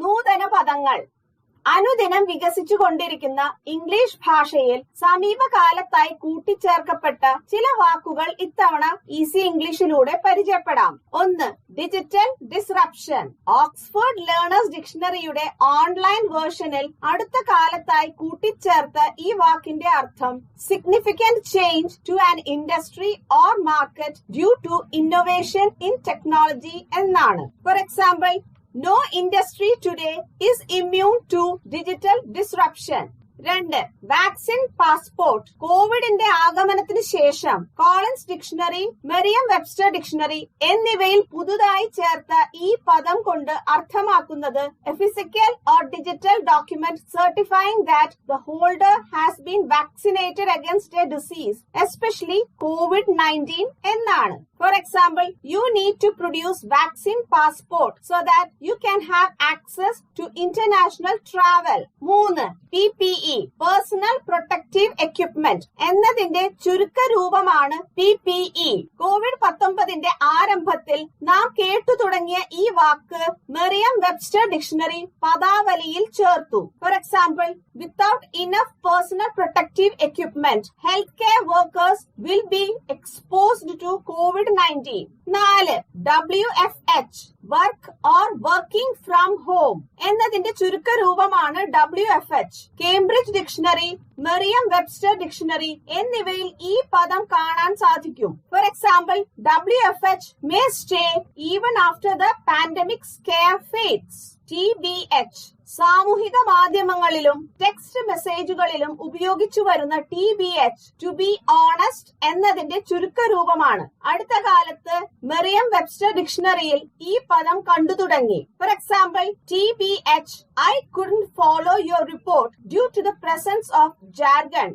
നൂതന പദങ്ങൾ. അനുദിനം വികസിച്ചുകൊണ്ടിരിക്കുന്ന ഇംഗ്ലീഷ് ഭാഷയിൽ സമീപകാലത്തായി കൂട്ടിച്ചേർക്കപ്പെട്ട ചില വാക്കുകൾ ഇത്തവണ ഈസി ഇംഗ്ലീഷിലൂടെ പരിചയപ്പെടാം. ഒന്ന് ഡിജിറ്റൽ ഡിസ്റപ്ഷൻ ഓക്സ്ഫോർഡ് ലേണേഴ്സ് ഡിക്ഷണറിയുടെ ഓൺലൈൻ വേർഷനിൽ അടുത്ത കാലത്തായി കൂട്ടിച്ചേർത്ത ഈ വാക്കിന്റെ അർത്ഥം significant change to an industry or market due to innovation in technology എന്നാണ്. For example No industry today is immune to digital disruption. രണ്ട്. വാക്സിൻ പാസ്പോർട്ട് കോവിഡിന്റെ ആഗമനത്തിന് ശേഷം Collins dictionary Merriam Webster dictionary എന്നിവയിൽ പുതുതായി ചേർത്ത ഈ പദം കൊണ്ട് അർത്ഥമാക്കുന്നത് physical or digital document certifying that the holder has been vaccinated against a disease especially covid nineteen എന്നാണ്. For example you need to produce vaccine passport so that you can have access to international travel. മൂന്ന് P P E personal protective equipment എന്നതിന്റെ ചുരുക്ക രൂപമാണ് P P E Covid പത്തൊമ്പതിന്റെ ആരംഭത്തിൽ നാം കേട്ടു തുടങ്ങിയ ഈ വാക്ക് മെറിയം വെബ്സ്റ്റർ ഡിക്ഷണറി പദാവലിയിൽ ചേർത്തു. For example without enough personal protective equipment health care workers will be exposed to Covid nineteen നാല് W F H work or working from home എന്നതിന്റെ ചുരുക്ക രൂപമാണ് W F H Cambridge dictionary Merriam Webster dictionary എന്നിവയിൽ ഈ പദം കാണാൻ സാധിക്കും. For example W F H may stay even after the pandemic scare fades T B H സാമൂഹിക മാധ്യമങ്ങളിലും ടെക്സ്റ്റ് മെസ്സേജുകളിലും ഉപയോഗിച്ചു വരുന്ന T B H to be honest എന്നതിന്റെ ചുരുക്കരൂപമാണ്. അടുത്ത കാലത്ത് മെറിയം വെബ്സ്റ്റർ ഡിക്ഷണറിയിൽ ഈ പദം കണ്ടു തുടങ്ങി. For example T B H I couldn't follow your report due to the presence of jargon